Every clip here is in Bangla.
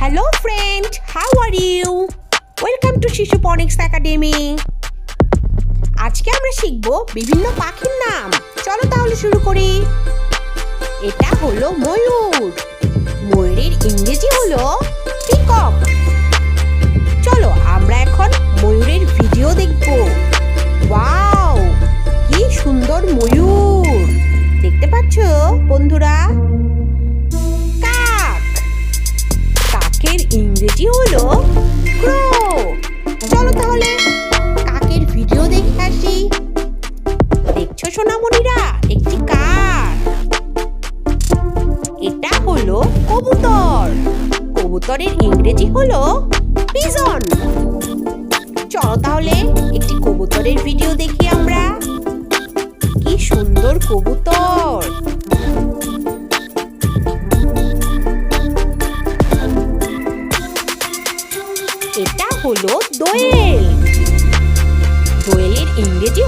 Hello friend how are you welcome to Shishu phonics academy আজকে আমরা শিখব বিভিন্ন পাখির নাম। চলো তাহলে শুরু করি। এটা হলো ময়ূর। ময়ূরের ইংরেজি হলো পিকক চলো আমরা এখন ময়ূরের ভিডিও দেখব। ওয়াও কি সুন্দর ময়ূর। দেখতে পাচ্ছ বন্ধুরা? ইংরেজি হলো ক্রো। চলো তাহলে কাকের ভিডিও দেখে আসি। দেখছ সোনামণিরা, একটি কাক এটা হলো কবুতর। কবুতরের ইংরেজি হলো পিজন। চলো তাহলে একটি কবুতরের ভিডিও দেখি আমরা। কি সুন্দর কবুতর। এটা হলো দোয়েল। দোয়েলের ইংরেজি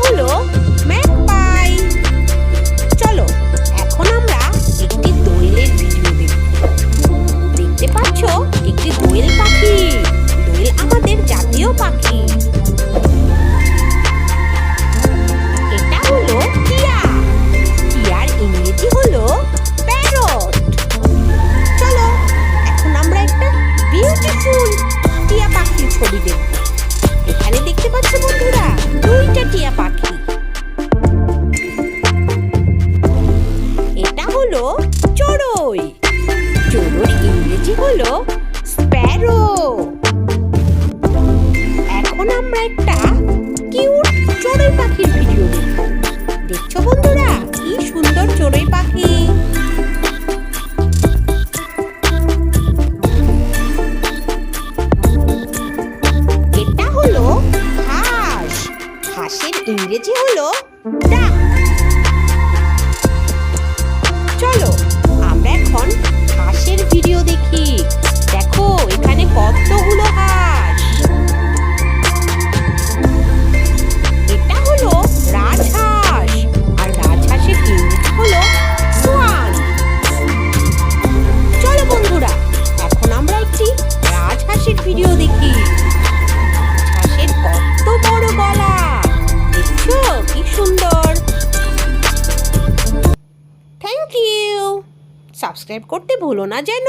হলো চড়ুই চড়ুইর ইংরেজি হলো স্প্যারো এখন আমরা একটা কিউট চড়ুই পাখির ভিডিও দেখছ বন্ধুরা? কি সুন্দর চড়ুই পাখি। এটা হলো হাঁস। হাঁসের ইংরেজি হলো ডাক। সাবস্ক্রাইব করতে ভুলো না যেন।